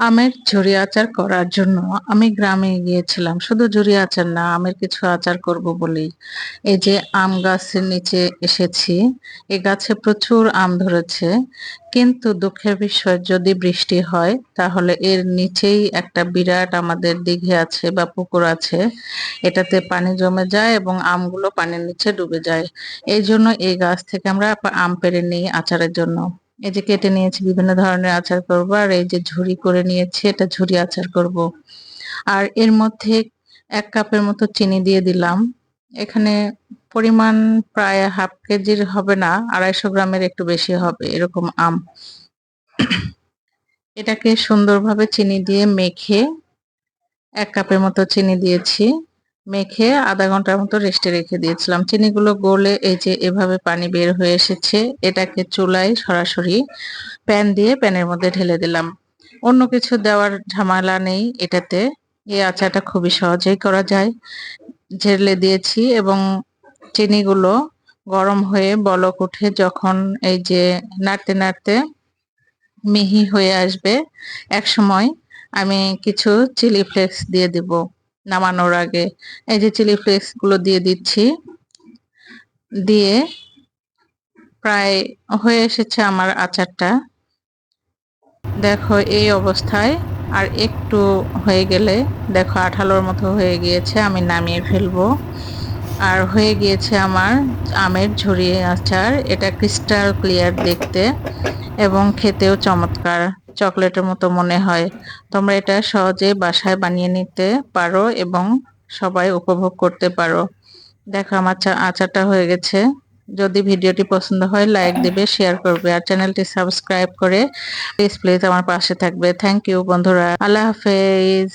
আমের ঝুরি আচার করার জন্য আমি গ্রামে গিয়েছিলাম। শুধু ঝুরি আচার না, আমের কিছু আচার করব বলেই এই যে আম গাছের নিচে এসেছি, এ গাছে প্রচুর আম ধরেছে। কিন্তু দুঃখের বিষয়, যদি বৃষ্টি হয়, তাহলে এর নিচেই একটা বিরাট আমাদের দিঘি আছে বা পুকুর আছে। এটাতে পানি জমে যায় এবং আমগুলো পানির নিচে ডুবে যায়। এই জন্য এই গাছ থেকে আমরা আম পেড়ে নিই আচারের জন্য। এই যে কেটে নিয়েছি, বিভিন্ন ধরনের আচার করব, আর এই যে ঝুরি করে নিয়েছি, এটা ঝুরি আচার করব। আর এর মধ্যে এক কাপের মতো চিনি দিয়ে দিলাম। এখানে পরিমাণ প্রায় হাফ কেজির হবে না, আড়াইশো গ্রামের একটু বেশি হবে, এরকম আম। এটাকে সুন্দরভাবে চিনি দিয়ে মেখে এক কাপের মতো চিনি দিয়েছি। মেখে আধা ঘণ্টার মতো রেস্টে রেখে দিয়েছিলাম। চিনিগুলো গলে এই যে এভাবে পানি বের হয়ে এসেছে, এটাকে চুলায় সরাসরি প্যান দিয়ে প্যানের মধ্যে ঢেলে দিলাম। অন্য কিছু দেওয়ার ঝামেলা নেই এটাতে। এই আচারটা খুবই সহজেই করা যায়। ঝেলে দিয়েছি এবং চিনিগুলো গরম হয়ে বলক উঠে যখন এই যে নাড়তে নাড়তে মিহি হয়ে আসবে এক সময় আমি কিছু চিলি ফ্লেক্স দিয়ে দিব। নামানোর আগে এই যে চিলি ফ্লেক্সগুলো দিয়ে দিচ্ছি। দিয়ে প্রায় হয়ে এসেছে আমার আচারটা। দেখো এই অবস্থায়, আর একটু হয়ে গেলে দেখো আঠালোর মতো হয়ে গিয়েছে, আমি নামিয়ে ফেলব। আর হয়ে গিয়েছে আমার আমের ঝরিয়ে আচার, এটা ক্রিস্টাল ক্লিয়ার দেখতে এবং খেতেও চমৎকার। চকলেটের মতো মনে হয়। তোমরা এটা সহজে বাসায় বানিয়ে নিতে পারো এবং সবাই উপভোগ করতে পারো। দেখো, আমার আচারটা হয়ে গেছে। যদি ভিডিওটি পছন্দ হয়, লাইক দিবে, শেয়ার করবে আর চ্যানেলটি সাবস্ক্রাইব করে প্লিজ প্লিজ আমার পাশে থাকবে। থ্যাংক ইউ বন্ধুরা। আল্লাহ হাফেজ।